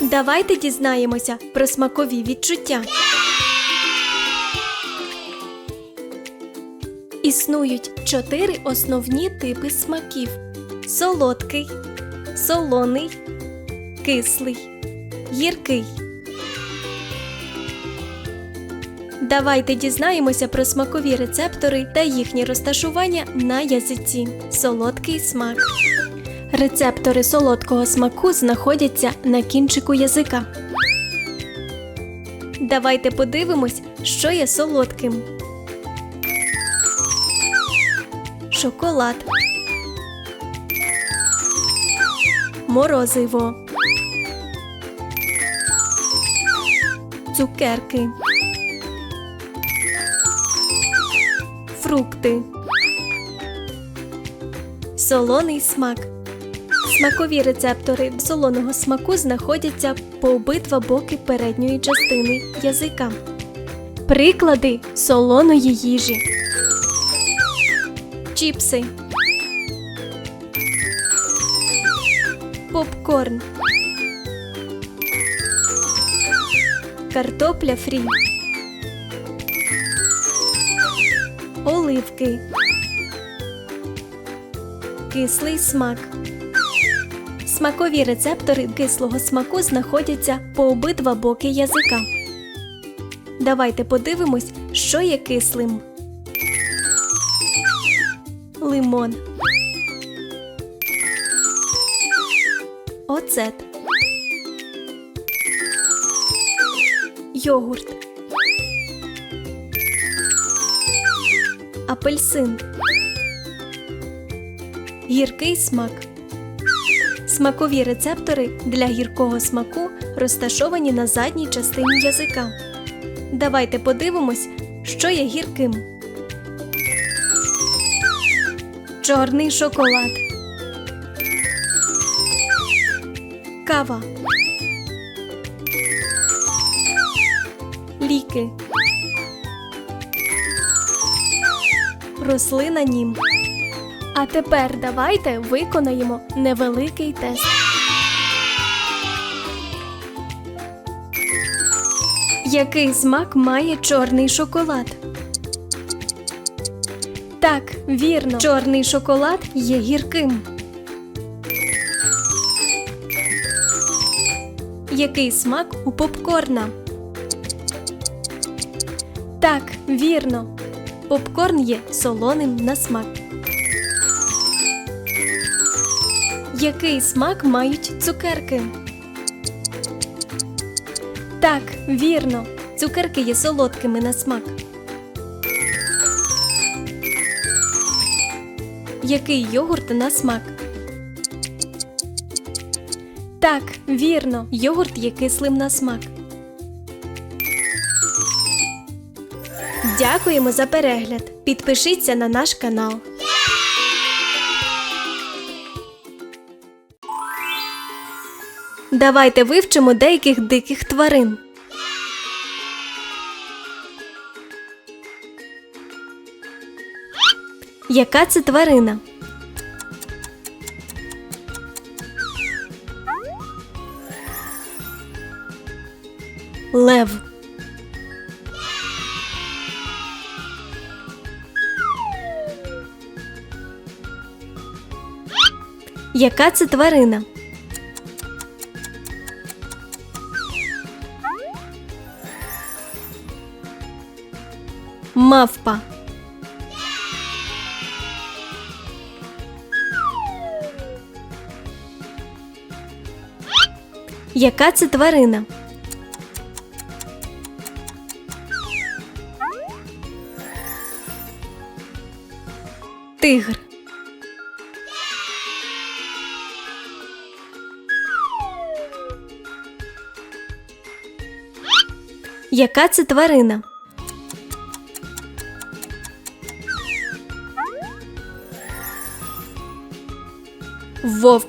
Давайте дізнаємося про смакові відчуття. Існують чотири основні типи смаків: солодкий, солоний, кислий, гіркий. Давайте дізнаємося про смакові рецептори та їхнє розташування на язиці. Солодкий смак. Рецептори солодкого смаку знаходяться на кінчику язика. Давайте подивимось, що є солодким. Шоколад. Морозиво. Цукерки. Фрукти. Солоний смак. Смакові рецептори солоного смаку знаходяться по обидва боки передньої частини язика. Приклади солоної їжі. Чіпси. Попкорн. Картопля фрі. Оливки. Кислий смак. Смакові рецептори кислого смаку знаходяться по обидва боки язика. Давайте подивимось, що є кислим. Лимон. Оцет. Йогурт. Апельсин. Гіркий смак. Смакові рецептори для гіркого смаку розташовані на задній частині язика. Давайте подивимось, що є гірким. Чорний шоколад. Кава. Ліки. Рослина нім. А тепер давайте виконаємо невеликий тест. Який смак має чорний шоколад? Так, вірно, чорний шоколад є гірким. Який смак у попкорна? Так, вірно. Попкорн є солоним на смак. Який смак мають цукерки? Так, вірно. Цукерки є солодкими на смак. Який йогурт на смак? Так, вірно. Йогурт є кислим на смак. Дякуємо за перегляд. Підпишіться на наш канал. Давайте вивчимо деяких диких тварин. Яка це тварина? Лев. Яка це тварина? Мавпа. Яка це тварина? Тигр. Яка це тварина? Вовк.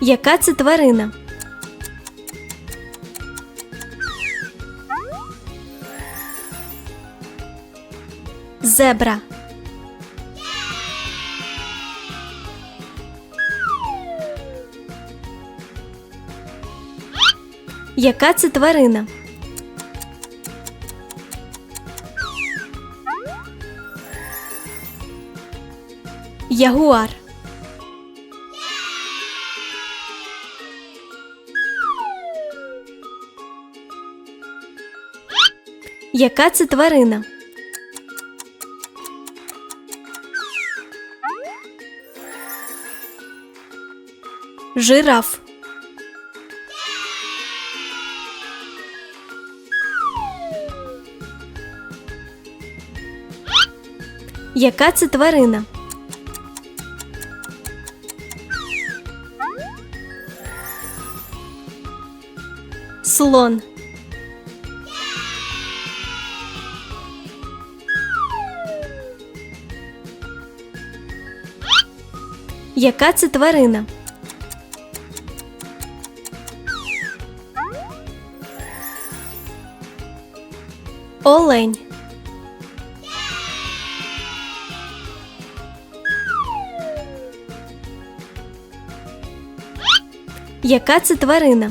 Яка це тварина? Зебра. Яка це тварина? Ягуар. Яка це тварина? Жираф. Яка це тварина? Слон. Яка це тварина? Олень. Яка це тварина?